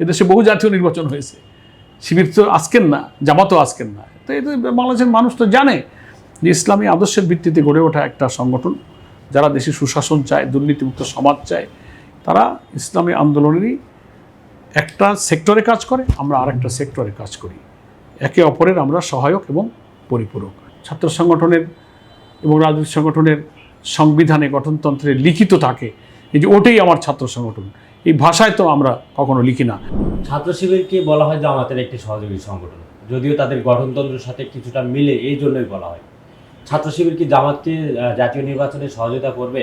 এদেশে বহু জাতীয় নির্বাচন হয়েছে। শিবির তো আজকের না, জামাতও আজকের না। তো এটা বাংলাদেশের মানুষ তো জানে যে ইসলামী আদর্শের ভিত্তিতে গড়ে ওঠা একটা সংগঠন, যারা দেশে সুশাসন চায়, দুর্নীতিমুক্ত সমাজ চায়, তারা ইসলামী আন্দোলনেরই একটা সেক্টরে কাজ করে, আমরা আরেকটা সেক্টরে কাজ করি। একে অপরের আমরা সহায়ক এবং পরিপূরক। ছাত্র সংগঠনের এবং রাজনৈতিক সংগঠনের সংবিধানে গঠনতন্ত্রে লিখিত থাকে, এই যে ওটাই আমার ছাত্র সংগঠন। এই ভাষায় তো আমরা কখনো লিখি না। ছাত্র শিবিরকে বলা হয় জামাতের একটি সহযোগী সংগঠন। যদিও তাদের গঠনতন্ত্রের সাথে কিছুটা মিলে এই জন্যই বলা হয়। ছাত্র শিবির কি জামাতকে জাতীয় নির্বাচনে সহযোগিতা করবে?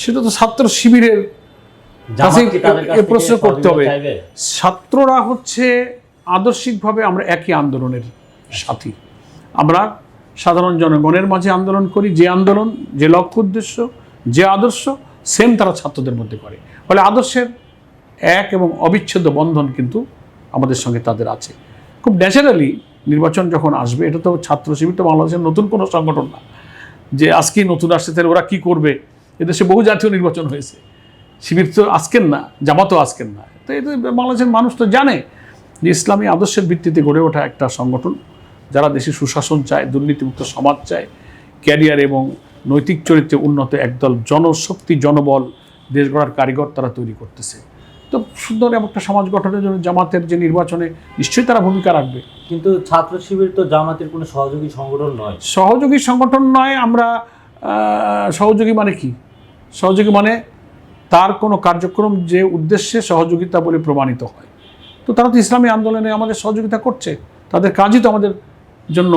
সেটা তো ছাত্র শিবিরের প্রশ্ন করতে হবে। ছাত্ররা হচ্ছে আদর্শিকভাবে আমরা একই আন্দোলনের সাথী। আমরা সাধারণ জনগণের মাঝে আন্দোলন করি। যে আন্দোলন যে লক্ষ্য উদ্দেশ্য যে আদর্শ সেম তারা ছাত্রদের মধ্যে করে। ফলে আদর্শের এক এবং অবিচ্ছেদ্য বন্ধন কিন্তু আমাদের সঙ্গে তাদের আছে। খুব ন্যাচারালি নির্বাচন যখন আসবে, এটা তো ছাত্র শিবির তো বাংলাদেশের নতুন কোনো সংগঠন না। যে আজকেই নতুন আসছে, তাহলে ওরা কি করবে? এদেশে বহু জাতীয় নির্বাচন হয়েছে। শিবির তো আজকের না, জামাতও আজকের না। তো এটা বাংলাদেশের মানুষ তো জানে যে ইসলামী আদর্শের ভিত্তিতে গড়ে ওঠা একটা সংগঠন, যারা দেশে সুশাসন চায়, দুর্নীতিমুক্ত সমাজ চায়, ক্যারিয়ার এবং নৈতিক চরিত্রে উন্নত একদল জনশক্তি জনবল দেশ গড়ার কারিগর তারা তৈরি করতেছে। তো সুন্দর এমন একটা সমাজ গঠনের জন্য জামাতের যে নির্বাচনে নিশ্চয়ই তারা ভূমিকা রাখবে। কিন্তু ছাত্র শিবির তো জামাতের কোনো সহযোগী সংগঠন নয়। সহযোগী সংগঠন নয় আমরা সহযোগী মানে কি? সহযোগী মানে তার কোনো কার্যক্রম যে উদ্দেশ্যে সহযোগিতা বলে প্রমাণিত হয়। তো তারা তো ইসলামী আন্দোলনে আমাদের সহযোগিতা করছে তাদের কাজই তো আমাদের জন্য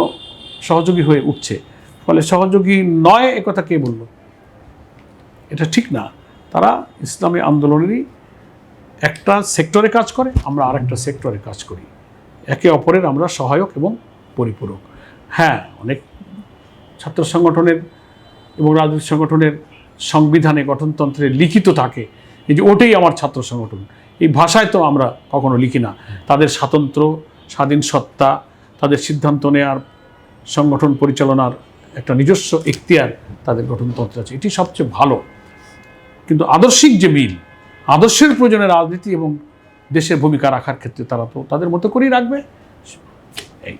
সহযোগী হয়ে উঠছে। ফলে সহযোগী নয় একথা কে বলল? এটা ঠিক না। তারা ইসলামী আন্দোলনেরই একটা সেক্টরে কাজ করে, আমরা আর একটা সেক্টরে কাজ করি। একে অপরের আমরা সহায়ক এবং পরিপূরক। হ্যাঁ অনেক ছাত্র সংগঠনের এবং রাজনৈতিক সংগঠনের সংবিধানে গঠনতন্ত্রে লিখিত থাকে এই যে ওটাই আমার ছাত্র সংগঠন। এই ভাষায় তো আমরা কখনো লিখি না। তাদের স্বাতন্ত্র, স্বাধীন সত্তা, তাদের সিদ্ধান্ত নেওয়ার সংগঠন পরিচালনার একটা নিজস্ব ইখতিয়ার তাদের গঠনতন্ত্রে আছে। এটি সবচেয়ে ভালো। কিন্তু আদর্শিক যে মিল, আদর্শের প্রয়োজনে রাজনীতি এবং দেশের ভূমিকা রাখার ক্ষেত্রে তারা তো তাদের মতো করেই রাখবে। এই।